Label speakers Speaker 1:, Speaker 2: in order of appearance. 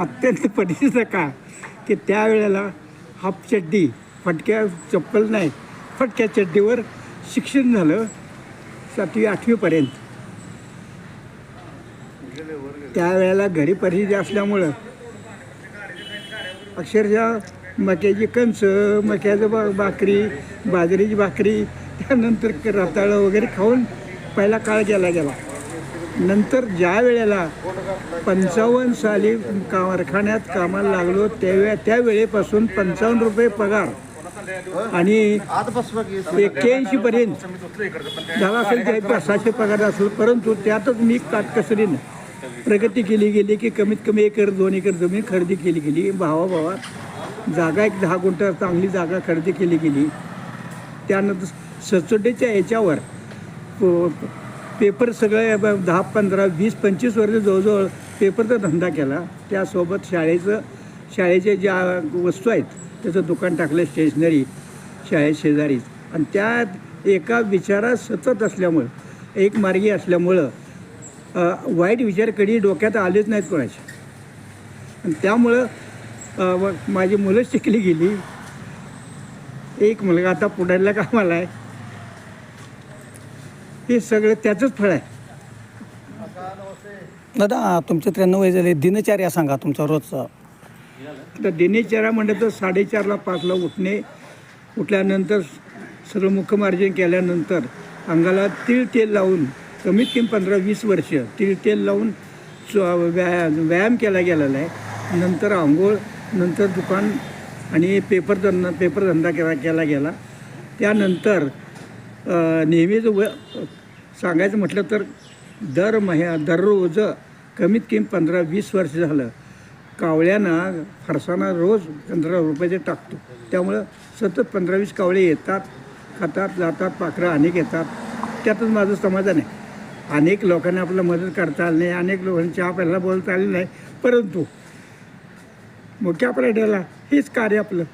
Speaker 1: अत्यंत पटीचा का की त्यावेळेला हाफ चड्डी फटक्या चप्पल नाही फटक्या चड्डीवर शिक्षण झालं सातवी आठवीपर्यंत त्यावेळेला घरी परिस्थिती असल्यामुळं अक्षरशः मक्याची कंच मक्याचं बा भाकरी बाजरीची भाकरी त्यानंतर रताळं वगैरे खाऊन पहिला काळ गेला गेला नंतर ज्या वेळेला पंचावन्न साली कारखान्यात कामाला लागलो त्यावेळे त्यावेळेपासून पंचावन्न रुपये पगार. आणि एक्क्याऐंशी पर्यंत झाला असेल ते सहाशे पगार असेल परंतु त्यातच मी काटकसरीनं प्रगती केली गेली की कमीत कमी एकर दोन एकर जमीन खरेदी केली गेली. भावाभावात जागा एक दहा गुंठ चांगली जागा खरेदी केली गेली. त्यानंतर सचोटीच्या याच्यावर पेपर सगळे ब- दहा पंधरा वीस पंचवीस वर्ष जवळजवळ पेपरचा धंदा केला. त्यासोबत शाळेचं शाळेच्या ज्या वस्तू आहेत त्याचं दुकान टाकलं स्टेशनरी शाळेत शेजारीच आणि त्यात एका विचारात सतत असल्यामुळं एक मार्गी असल्यामुळं वाईट विचार कधी डोक्यात आलेच नाहीत कोणाचे. आणि त्यामुळं माझी मुलं शिकली गेली. एक मुलगा आता पुण्याला कामाला आहे. हे सगळं त्याचंच फळ आहे.
Speaker 2: दादा तुमचे त्र्याण्णव वय झाले. दिनचर्या सांगा तुमचा रोजचा.
Speaker 1: आता दिनचर्या म्हणलं तर साडेचारला पाचला उठणे उठल्यानंतर सगळं मुखमार्जन केल्यानंतर अंगाला तीळ तेल लावून कमीत कमी पंधरा वीस वर्ष तीळ तेल लावून व्याया व्यायाम केला गेलेला आहे. नंतर आंघोळ नंतर दुकान आणि पेपर धंदा पेपर धंदा केला केला गेला. त्यानंतर नेहमीच व सांगायचं म्हटलं तर दर महिन्या दररोज कमीत कमी पंधरा वीस वर्ष झालं कावळ्यांना फरसाना रोज पंधरा रुपयाचे टाकतो. त्यामुळं सतत पंधरा वीस कावळे येतात खातात जातात पाखरं अनेक येतात. त्यातच माझं समाधान आहे. अनेक लोकांना आपलं मदत करता आली नाही अनेक लोकांनी चहा प्यायला बोलता आले नाही परंतु मुख्या पर्यटनाला हेच कार्य आपलं.